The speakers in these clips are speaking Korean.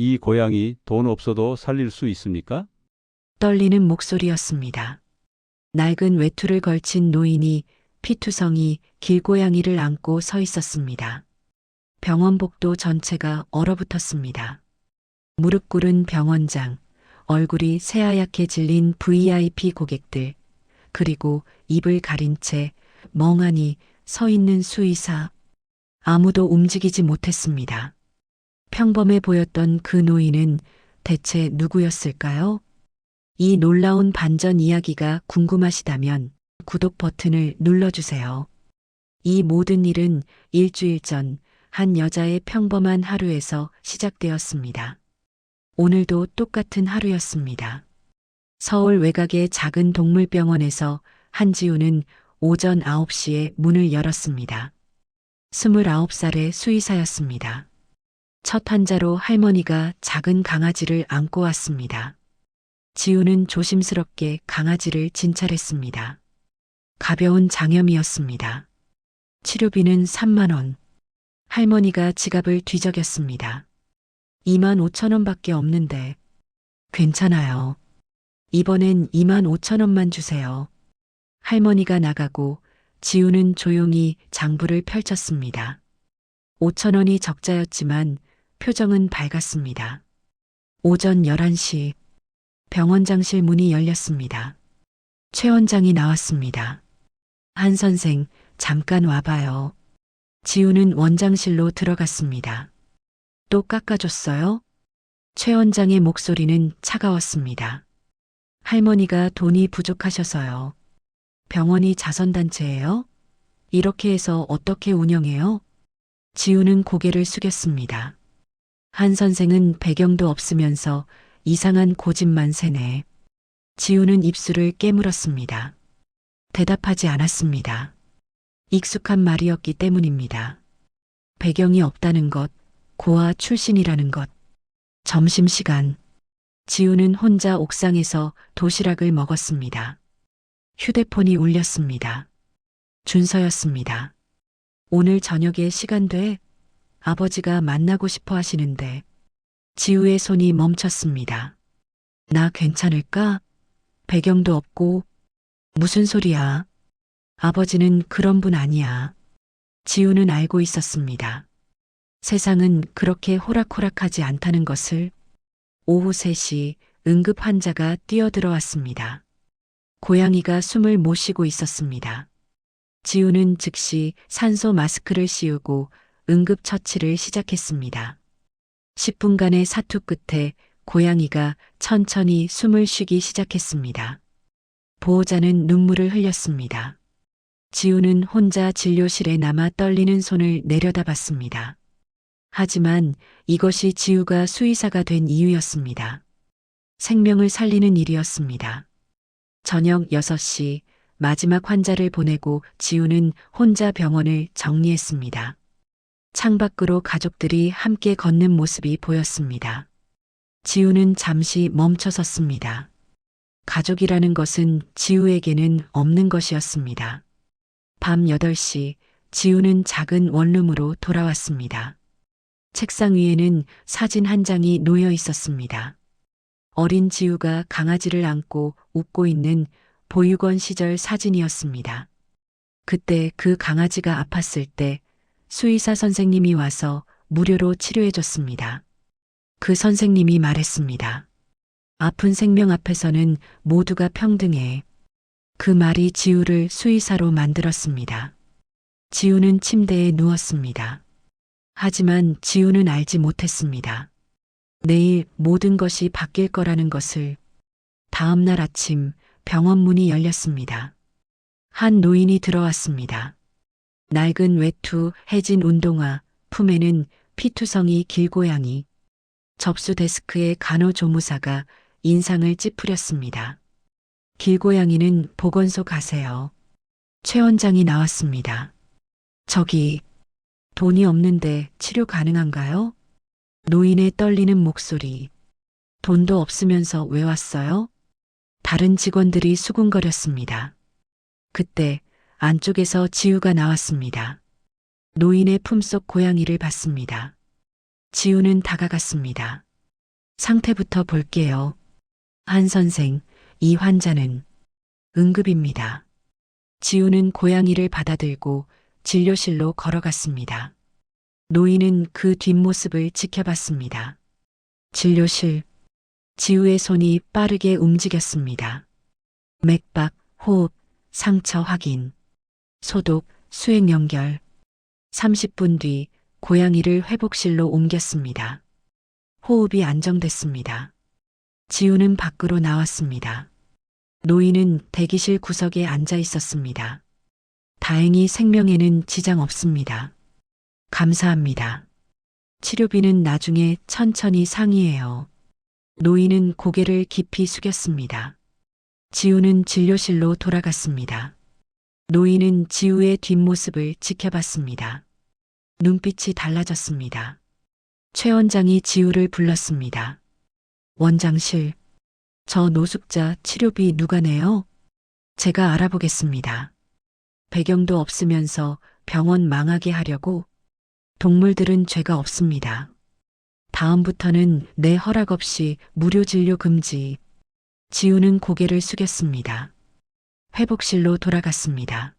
이 고양이 돈 없어도 살릴 수 있습니까? 떨리는 목소리였습니다. 낡은 외투를 걸친 노인이 피투성이 길고양이를 안고 서 있었습니다. 병원 복도 전체가 얼어붙었습니다. 무릎 꿇은 병원장, 얼굴이 새하얗게 질린 VIP 고객들, 그리고 입을 가린 채 멍하니 서 있는 수의사. 아무도 움직이지 못했습니다. 평범해 보였던 그 노인은 대체 누구였을까요? 이 놀라운 반전 이야기가 궁금하시다면 구독 버튼을 눌러주세요. 이 모든 일은 일주일 전 한 여자의 평범한 하루에서 시작되었습니다. 오늘도 똑같은 하루였습니다. 서울 외곽의 작은 동물병원에서 한지우는 오전 9시에 문을 열었습니다. 29살의 수의사였습니다. 첫 환자로 할머니가 작은 강아지를 안고 왔습니다. 지우는 조심스럽게 강아지를 진찰했습니다. 가벼운 장염이었습니다. 치료비는 3만 원. 할머니가 지갑을 뒤적였습니다. 2만 5천 원 밖에 없는데. 괜찮아요. 이번엔 2만 5천 원만 주세요. 할머니가 나가고 지우는 조용히 장부를 펼쳤습니다. 5천 원이 적자였지만 표정은 밝았습니다. 오전 11시 병원장실 문이 열렸습니다. 최 원장이 나왔습니다. 한 선생, 잠깐 와봐요. 지우는 원장실로 들어갔습니다. 또 깎아줬어요? 최 원장의 목소리는 차가웠습니다. 할머니가 돈이 부족하셔서요. 병원이 자선단체예요? 이렇게 해서 어떻게 운영해요? 지우는 고개를 숙였습니다. 한 선생은 배경도 없으면서 이상한 고집만 세네. 지우는 입술을 깨물었습니다. 대답하지 않았습니다. 익숙한 말이었기 때문입니다. 배경이 없다는 것, 고아 출신이라는 것. 점심시간. 지우는 혼자 옥상에서 도시락을 먹었습니다. 휴대폰이 울렸습니다. 준서였습니다. 오늘 저녁에 시간 돼? 아버지가 만나고 싶어 하시는데. 지우의 손이 멈췄습니다. 나 괜찮을까? 배경도 없고. 무슨 소리야? 아버지는 그런 분 아니야. 지우는 알고 있었습니다. 세상은 그렇게 호락호락하지 않다는 것을 오후 3시 응급 환자가 뛰어들어왔습니다. 고양이가 숨을 못 쉬고 있었습니다. 지우는 즉시 산소 마스크를 씌우고 응급 처치를 시작했습니다. 10분간의 사투 끝에 고양이가 천천히 숨을 쉬기 시작했습니다. 보호자는 눈물을 흘렸습니다. 지우는 혼자 진료실에 남아 떨리는 손을 내려다봤습니다. 하지만 이것이 지우가 수의사가 된 이유였습니다. 생명을 살리는 일이었습니다. 저녁 6시 마지막 환자를 보내고 지우는 혼자 병원을 정리했습니다. 창밖으로 가족들이 함께 걷는 모습이 보였습니다. 지우는 잠시 멈춰 섰습니다. 가족이라는 것은 지우에게는 없는 것이었습니다. 밤 8시 지우는 작은 원룸으로 돌아왔습니다. 책상 위에는 사진 한 장이 놓여 있었습니다. 어린 지우가 강아지를 안고 웃고 있는 보육원 시절 사진이었습니다. 그때 그 강아지가 아팠을 때 수의사 선생님이 와서 무료로 치료해줬습니다. 그 선생님이 말했습니다. 아픈 생명 앞에서는 모두가 평등해. 그 말이 지우를 수의사로 만들었습니다. 지우는 침대에 누웠습니다. 하지만 지우는 알지 못했습니다. 내일 모든 것이 바뀔 거라는 것을 다음 날 아침 병원 문이 열렸습니다. 한 노인이 들어왔습니다. 낡은 외투, 해진 운동화, 품에는 피투성이 길고양이. 접수 데스크에 간호조무사가 인상을 찌푸렸습니다. 길고양이는 보건소 가세요. 최 원장이 나왔습니다. 저기, 돈이 없는데 치료 가능한가요? 노인의 떨리는 목소리. 돈도 없으면서 왜 왔어요? 다른 직원들이 수군거렸습니다. 그때 안쪽에서 지우가 나왔습니다. 노인의 품속 고양이를 봤습니다. 지우는 다가갔습니다. 상태부터 볼게요. 한 선생, 이 환자는 응급입니다. 지우는 고양이를 받아들고 진료실로 걸어갔습니다. 노인은 그 뒷모습을 지켜봤습니다. 진료실. 지우의 손이 빠르게 움직였습니다. 맥박, 호흡, 상처 확인. 소독, 수액 연결. 30분 뒤 고양이를 회복실로 옮겼습니다. 호흡이 안정됐습니다. 지우는 밖으로 나왔습니다. 노인은 대기실 구석에 앉아 있었습니다. 다행히 생명에는 지장 없습니다. 감사합니다. 치료비는 나중에 천천히 상의해요. 노인은 고개를 깊이 숙였습니다. 지우는 진료실로 돌아갔습니다. 노인은 지우의 뒷모습을 지켜봤습니다. 눈빛이 달라졌습니다. 최 원장이 지우를 불렀습니다. 원장실, 저 노숙자 치료비 누가 내요? 제가 알아보겠습니다. 배경도 없으면서 병원 망하게 하려고 동물들은 죄가 없습니다. 다음부터는 내 허락 없이 무료 진료 금지. 지우는 고개를 숙였습니다. 회복실로 돌아갔습니다.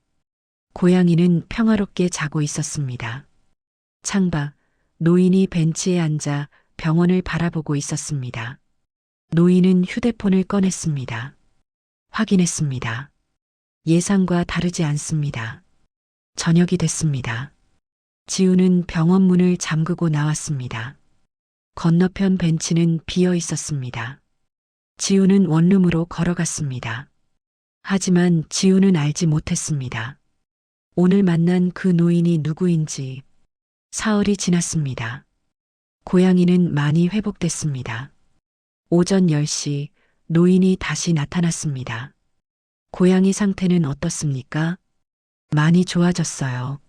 고양이는 평화롭게 자고 있었습니다. 창밖, 노인이 벤치에 앉아 병원을 바라보고 있었습니다. 노인은 휴대폰을 꺼냈습니다. 확인했습니다. 예상과 다르지 않습니다. 저녁이 됐습니다. 지우는 병원 문을 잠그고 나왔습니다. 건너편 벤치는 비어 있었습니다. 지우는 원룸으로 걸어갔습니다. 하지만 지우는 알지 못했습니다. 오늘 만난 그 노인이 누구인지 사흘이 지났습니다. 고양이는 많이 회복됐습니다. 오전 10시 노인이 다시 나타났습니다. 고양이 상태는 어떻습니까? 많이 좋아졌어요.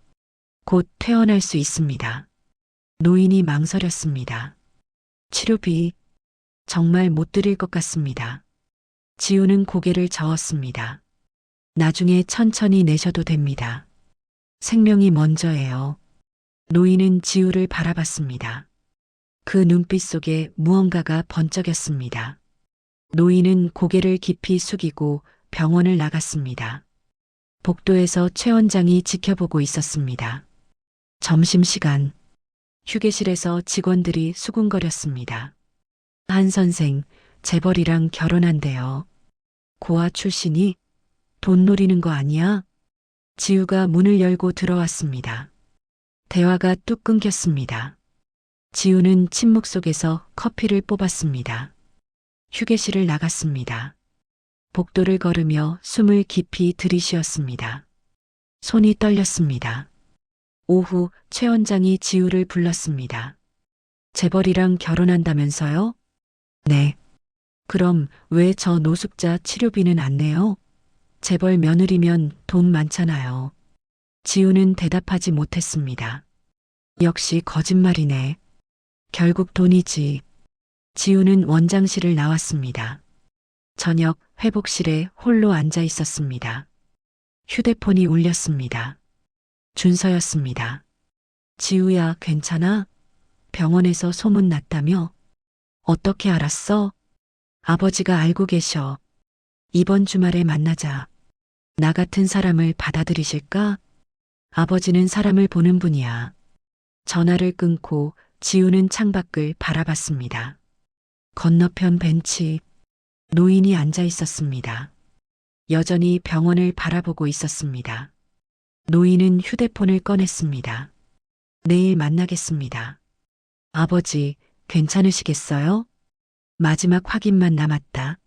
곧 퇴원할 수 있습니다. 노인이 망설였습니다. 치료비 정말 못 드릴 것 같습니다. 지우는 고개를 저었습니다. 나중에 천천히 내셔도 됩니다. 생명이 먼저예요. 노인은 지우를 바라봤습니다. 그 눈빛 속에 무언가가 번쩍였습니다. 노인은 고개를 깊이 숙이고 병원을 나갔습니다. 복도에서 최 원장이 지켜보고 있었습니다. 점심시간. 휴게실에서 직원들이 수군거렸습니다. 한 선생, 재벌이랑 결혼한대요. 고아 출신이 돈 노리는 거 아니야? 지우가 문을 열고 들어왔습니다. 대화가 뚝 끊겼습니다. 지우는 침묵 속에서 커피를 뽑았습니다. 휴게실을 나갔습니다. 복도를 걸으며 숨을 깊이 들이쉬었습니다. 손이 떨렸습니다. 오후 최 원장이 지우를 불렀습니다. 재벌이랑 결혼한다면서요? 네. 그럼 왜 저 노숙자 치료비는 안 내요? 재벌 며느리면 돈 많잖아요. 지우는 대답하지 못했습니다. 역시 거짓말이네. 결국 돈이지. 지우는 원장실을 나왔습니다. 저녁 회복실에 홀로 앉아 있었습니다. 휴대폰이 울렸습니다. 준서였습니다. 지우야, 괜찮아? 병원에서 소문 났다며? 어떻게 알았어? 아버지가 알고 계셔. 이번 주말에 만나자. 나 같은 사람을 받아들이실까? 아버지는 사람을 보는 분이야. 전화를 끊고 지우는 창밖을 바라봤습니다. 건너편 벤치, 노인이 앉아 있었습니다. 여전히 병원을 바라보고 있었습니다. 노인은 휴대폰을 꺼냈습니다. 내일 만나겠습니다. 아버지, 괜찮으시겠어요? 마지막 확인만 남았다.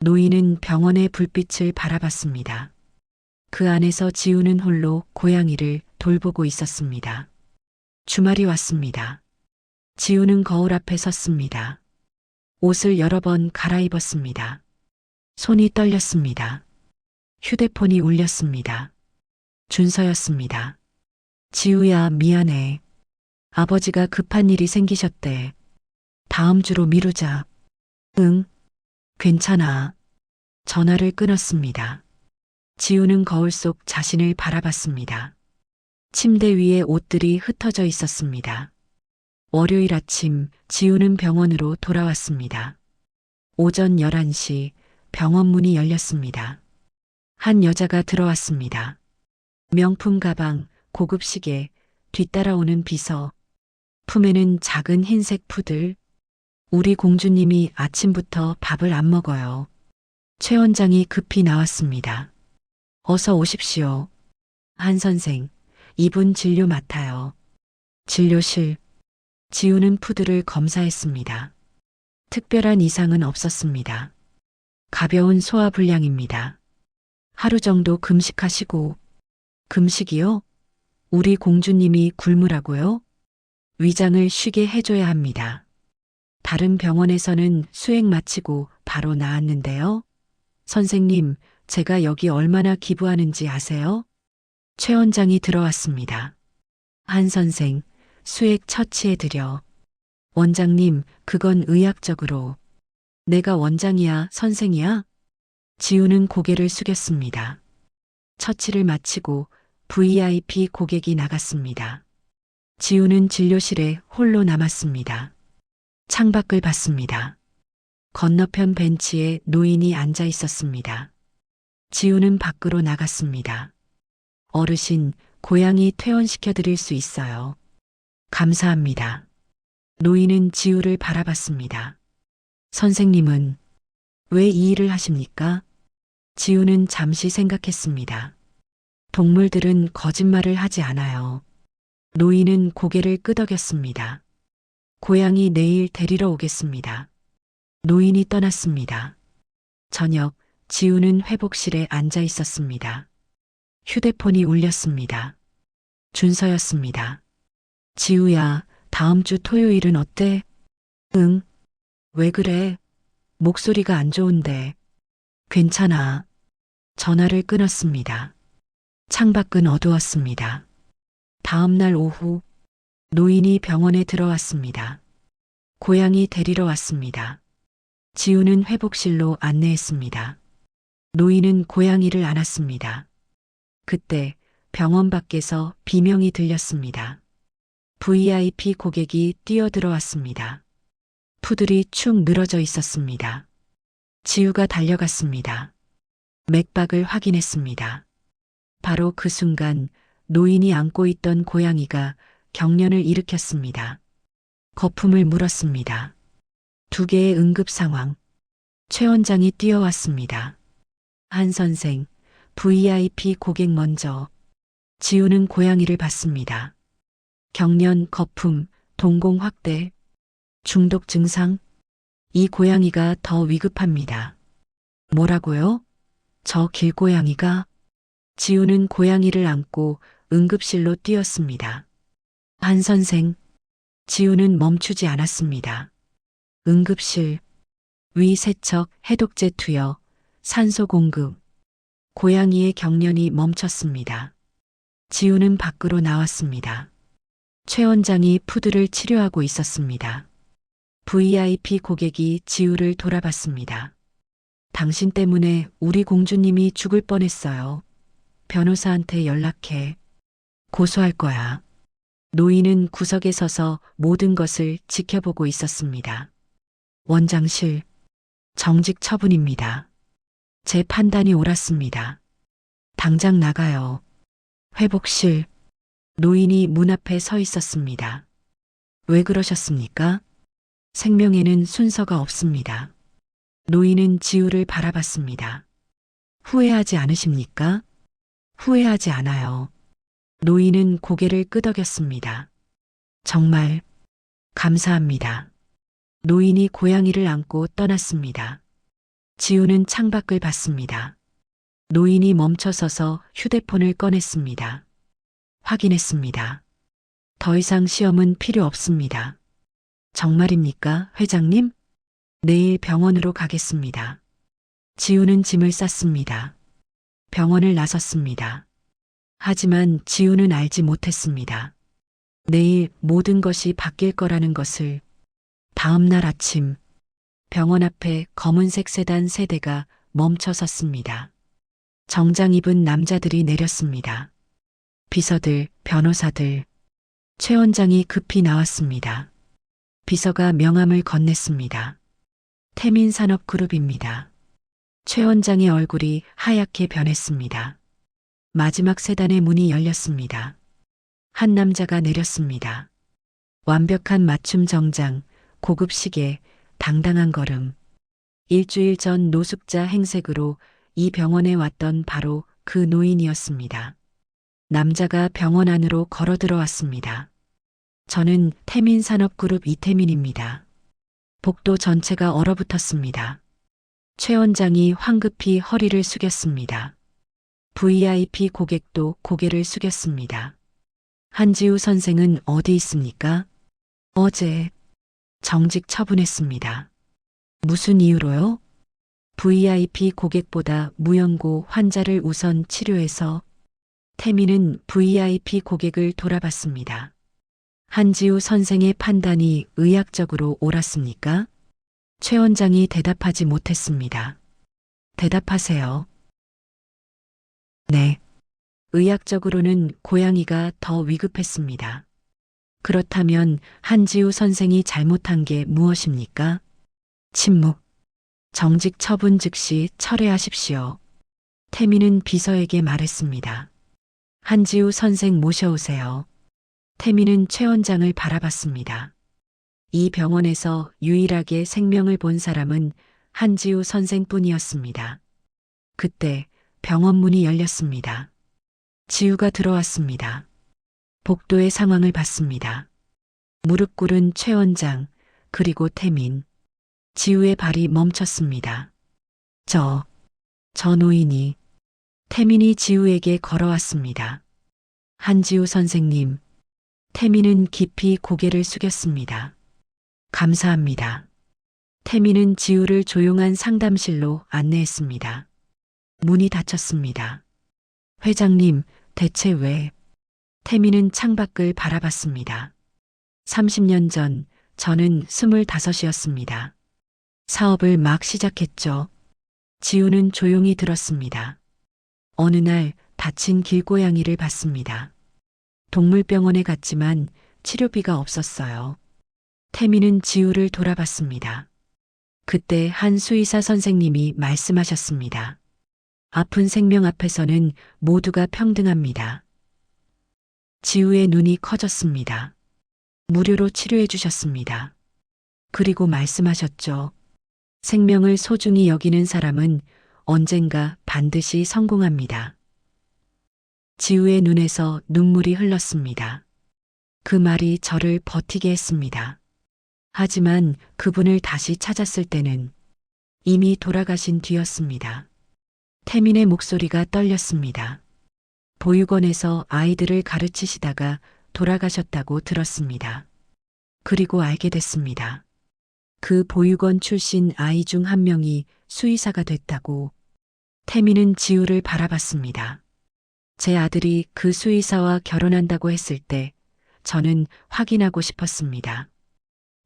노인은 병원의 불빛을 바라봤습니다. 그 안에서 지우는 홀로 고양이를 돌보고 있었습니다. 주말이 왔습니다. 지우는 거울 앞에 섰습니다. 옷을 여러 번 갈아입었습니다. 손이 떨렸습니다. 휴대폰이 울렸습니다. 준서였습니다. 지우야, 미안해. 아버지가 급한 일이 생기셨대. 다음 주로 미루자. 응, 괜찮아. 전화를 끊었습니다. 지우는 거울 속 자신을 바라봤습니다. 침대 위에 옷들이 흩어져 있었습니다. 월요일 아침 지우는 병원으로 돌아왔습니다. 오전 11시 병원 문이 열렸습니다. 한 여자가 들어왔습니다. 명품 가방, 고급 시계, 뒤따라오는 비서, 품에는 작은 흰색 푸들. 우리 공주님이 아침부터 밥을 안 먹어요. 최 원장이 급히 나왔습니다. 어서 오십시오. 한 선생, 이분 진료 맡아요. 진료실. 지우는 푸드를 검사했습니다. 특별한 이상은 없었습니다. 가벼운 소화불량입니다. 하루 정도 금식하시고, 금식이요? 우리 공주님이 굶으라고요? 위장을 쉬게 해줘야 합니다. 다른 병원에서는 수액 마치고 바로 나았는데요. 선생님, 제가 여기 얼마나 기부하는지 아세요? 최 원장이 들어왔습니다. 한 선생, 수액 처치해드려. 원장님, 그건 의학적으로. 내가 원장이야, 선생이야? 지우는 고개를 숙였습니다. 처치를 마치고 VIP 고객이 나갔습니다. 지우는 진료실에 홀로 남았습니다. 창밖을 봤습니다. 건너편 벤치에 노인이 앉아 있었습니다. 지우는 밖으로 나갔습니다. 어르신, 고양이 퇴원시켜 드릴 수 있어요. 감사합니다. 노인은 지우를 바라봤습니다. 선생님은 왜 이 일을 하십니까? 지우는 잠시 생각했습니다. 동물들은 거짓말을 하지 않아요. 노인은 고개를 끄덕였습니다. 고양이 내일 데리러 오겠습니다. 노인이 떠났습니다. 저녁, 지우는 회복실에 앉아 있었습니다. 휴대폰이 울렸습니다. 준서였습니다. 지우야, 다음 주 토요일은 어때? 응. 왜 그래? 목소리가 안 좋은데. 괜찮아. 전화를 끊었습니다. 창밖은 어두웠습니다. 다음 날 오후, 노인이 병원에 들어왔습니다. 고양이 데리러 왔습니다. 지우는 회복실로 안내했습니다. 노인은 고양이를 안았습니다. 그때 병원 밖에서 비명이 들렸습니다. VIP 고객이 뛰어들어왔습니다. 푸들이 축 늘어져 있었습니다. 지우가 달려갔습니다. 맥박을 확인했습니다. 바로 그 순간 노인이 안고 있던 고양이가 경련을 일으켰습니다. 거품을 물었습니다. 두 개의 응급 상황. 최 원장이 뛰어왔습니다. 한 선생, VIP 고객 먼저. 지우는 고양이를 봤습니다. 경련, 거품, 동공 확대, 중독 증상. 이 고양이가 더 위급합니다. 뭐라고요? 저 길고양이가? 지우는 고양이를 안고 응급실로 뛰었습니다. 한 선생, 지우는 멈추지 않았습니다. 응급실, 위 세척, 해독제 투여, 산소 공급. 고양이의 경련이 멈췄습니다. 지우는 밖으로 나왔습니다. 최 원장이 푸드를 치료하고 있었습니다. VIP 고객이 지우를 돌아봤습니다. 당신 때문에 우리 공주님이 죽을 뻔했어요. 변호사한테 연락해. 고소할 거야. 노인은 구석에 서서 모든 것을 지켜보고 있었습니다. 원장실, 정직 처분입니다. 제 판단이 옳았습니다. 당장 나가요. 회복실, 노인이 문 앞에 서 있었습니다. 왜 그러셨습니까? 생명에는 순서가 없습니다. 노인은 지우를 바라봤습니다. 후회하지 않으십니까? 후회하지 않아요. 노인은 고개를 끄덕였습니다. 정말 감사합니다. 노인이 고양이를 안고 떠났습니다. 지우는 창밖을 봤습니다. 노인이 멈춰서서 휴대폰을 꺼냈습니다. 확인했습니다. 더 이상 시험은 필요 없습니다. 정말입니까, 회장님? 내일 병원으로 가겠습니다. 지우는 짐을 쌌습니다. 병원을 나섰습니다. 하지만 지우는 알지 못했습니다. 내일 모든 것이 바뀔 거라는 것을 다음 날 아침 병원 앞에 검은색 세단 세 대가 멈춰 섰습니다. 정장 입은 남자들이 내렸습니다. 비서들, 변호사들, 최 원장이 급히 나왔습니다. 비서가 명함을 건넸습니다. 태민산업그룹입니다. 최 원장의 얼굴이 하얗게 변했습니다. 마지막 세단의 문이 열렸습니다. 한 남자가 내렸습니다. 완벽한 맞춤 정장, 고급 시계, 당당한 걸음. 일주일 전 노숙자 행색으로 이 병원에 왔던 바로 그 노인이었습니다. 남자가 병원 안으로 걸어 들어왔습니다. 저는 태민산업그룹 이태민입니다. 복도 전체가 얼어붙었습니다. 최 원장이 황급히 허리를 숙였습니다. VIP 고객도 고개를 숙였습니다. 한지우 선생은 어디 있습니까? 어제 정직 처분했습니다. 무슨 이유로요? VIP 고객보다 무연고 환자를 우선 치료해서 태민은 VIP 고객을 돌아봤습니다. 한지우 선생의 판단이 의학적으로 옳았습니까? 최 원장이 대답하지 못했습니다. 대답하세요. 네. 의학적으로는 고양이가 더 위급했습니다. 그렇다면 한지우 선생이 잘못한 게 무엇입니까? 침묵. 정직 처분 즉시 철회하십시오. 태민은 비서에게 말했습니다. 한지우 선생 모셔오세요. 태민은 최 원장을 바라봤습니다. 이 병원에서 유일하게 생명을 본 사람은 한지우 선생뿐이었습니다. 그때 병원 문이 열렸습니다. 지우가 들어왔습니다. 복도의 상황을 봤습니다. 무릎 꿇은 최 원장, 그리고 태민. 지우의 발이 멈췄습니다. 저, 저 노인이, 태민이 지우에게 걸어왔습니다. 한지우 선생님, 태민은 깊이 고개를 숙였습니다. 감사합니다. 태민은 지우를 조용한 상담실로 안내했습니다. 문이 닫혔습니다. 회장님, 대체 왜? 태민은 창밖을 바라봤습니다. 30년 전 저는 25이었습니다. 사업을 막 시작했죠. 지우는 조용히 들었습니다. 어느 날 다친 길고양이를 봤습니다. 동물병원에 갔지만 치료비가 없었어요. 태민은 지우를 돌아봤습니다. 그때 한 수의사 선생님이 말씀하셨습니다. 아픈 생명 앞에서는 모두가 평등합니다. 지우의 눈이 커졌습니다. 무료로 치료해 주셨습니다. 그리고 말씀하셨죠. 생명을 소중히 여기는 사람은 언젠가 반드시 성공합니다. 지우의 눈에서 눈물이 흘렀습니다. 그 말이 저를 버티게 했습니다. 하지만 그분을 다시 찾았을 때는 이미 돌아가신 뒤였습니다. 태민의 목소리가 떨렸습니다. 보육원에서 아이들을 가르치시다가 돌아가셨다고 들었습니다. 그리고 알게 됐습니다. 그 보육원 출신 아이 중 한 명이 수의사가 됐다고 태민은 지우를 바라봤습니다. 제 아들이 그 수의사와 결혼한다고 했을 때 저는 확인하고 싶었습니다.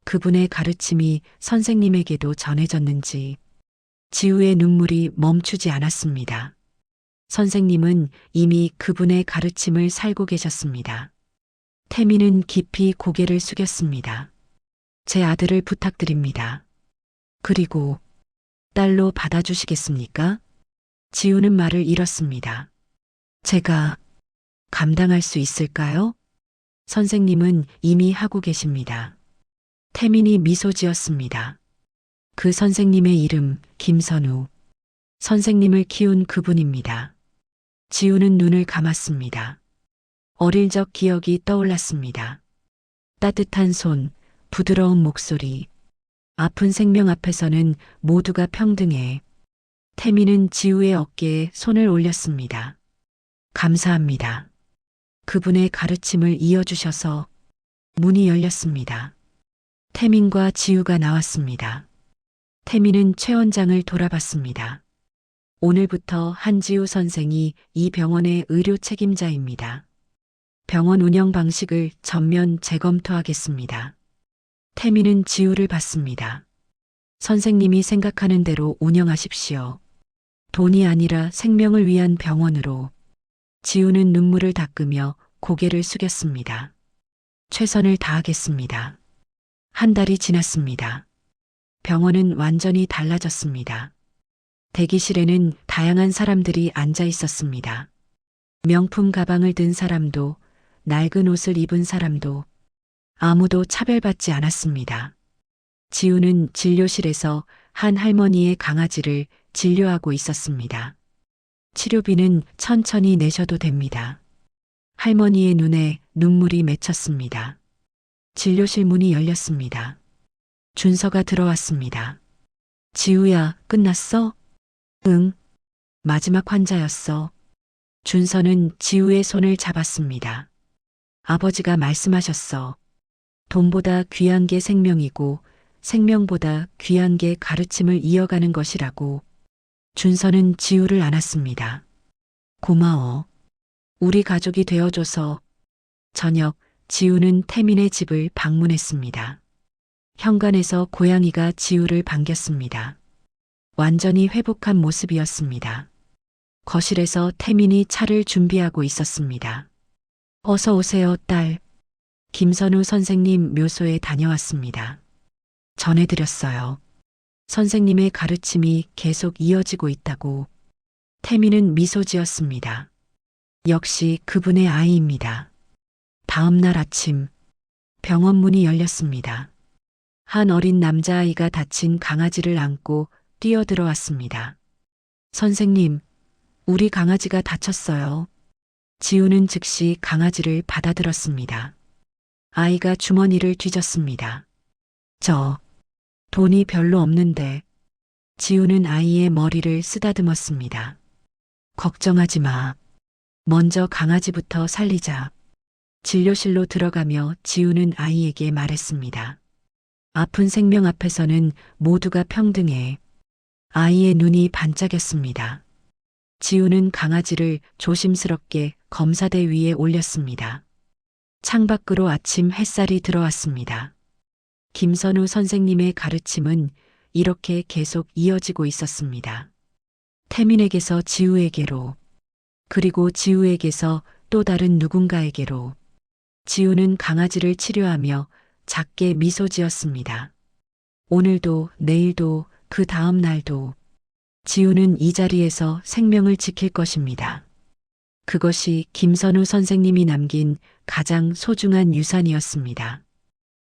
그분의 가르침이 선생님에게도 전해졌는지 지우의 눈물이 멈추지 않았습니다. 선생님은 이미 그분의 가르침을 살고 계셨습니다. 태민은 깊이 고개를 숙였습니다. 제 아들을 부탁드립니다. 그리고 딸로 받아주시겠습니까? 지우는 말을 잃었습니다. 제가 감당할 수 있을까요? 선생님은 이미 하고 계십니다. 태민이 미소 지었습니다. 그 선생님의 이름 김선우. 선생님을 키운 그분입니다. 지우는 눈을 감았습니다. 어릴 적 기억이 떠올랐습니다. 따뜻한 손, 부드러운 목소리. 아픈 생명 앞에서는 모두가 평등해. 태민은 지우의 어깨에 손을 올렸습니다. 감사합니다. 그분의 가르침을 이어주셔서 문이 열렸습니다. 태민과 지우가 나왔습니다. 태민은 최 원장을 돌아봤습니다. 오늘부터 한지우 선생이 이 병원의 의료 책임자입니다. 병원 운영 방식을 전면 재검토하겠습니다. 태민은 지우를 받습니다. 선생님이 생각하는 대로 운영하십시오. 돈이 아니라 생명을 위한 병원으로 지우는 눈물을 닦으며 고개를 숙였습니다. 최선을 다하겠습니다. 한 달이 지났습니다. 병원은 완전히 달라졌습니다. 대기실에는 다양한 사람들이 앉아 있었습니다. 명품 가방을 든 사람도, 낡은 옷을 입은 사람도, 아무도 차별받지 않았습니다. 지우는 진료실에서 한 할머니의 강아지를 진료하고 있었습니다. 치료비는 천천히 내셔도 됩니다. 할머니의 눈에 눈물이 맺혔습니다. 진료실 문이 열렸습니다. 준서가 들어왔습니다. 지우야, 끝났어? 응. 마지막 환자였어. 준서는 지우의 손을 잡았습니다. 아버지가 말씀하셨어. 돈보다 귀한 게 생명이고 생명보다 귀한 게 가르침을 이어가는 것이라고. 준서는 지우를 안았습니다. 고마워. 우리 가족이 되어줘서. 저녁, 지우는 태민의 집을 방문했습니다. 현관에서 고양이가 지우를 반겼습니다. 완전히 회복한 모습이었습니다. 거실에서 태민이 차를 준비하고 있었습니다. 어서 오세요, 딸. 김선우 선생님 묘소에 다녀왔습니다. 전해드렸어요. 선생님의 가르침이 계속 이어지고 있다고. 태민은 미소 지었습니다. 역시 그분의 아이입니다. 다음 날 아침, 병원 문이 열렸습니다. 한 어린 남자아이가 다친 강아지를 안고 뛰어들어왔습니다. 선생님, 우리 강아지가 다쳤어요. 지우는 즉시 강아지를 받아들었습니다. 아이가 주머니를 뒤졌습니다. 저, 돈이 별로 없는데. 지우는 아이의 머리를 쓰다듬었습니다. 걱정하지 마. 먼저 강아지부터 살리자. 진료실로 들어가며 지우는 아이에게 말했습니다. 아픈 생명 앞에서는 모두가 평등해. 아이의 눈이 반짝였습니다. 지우는 강아지를 조심스럽게 검사대 위에 올렸습니다. 창밖으로 아침 햇살이 들어왔습니다. 김선우 선생님의 가르침은 이렇게 계속 이어지고 있었습니다. 태민에게서 지우에게로, 그리고 지우에게서 또 다른 누군가에게로, 지우는 강아지를 치료하며 작게 미소 지었습니다. 오늘도, 내일도, 그 다음 날도, 지우는 이 자리에서 생명을 지킬 것입니다. 그것이 김선우 선생님이 남긴 가장 소중한 유산이었습니다.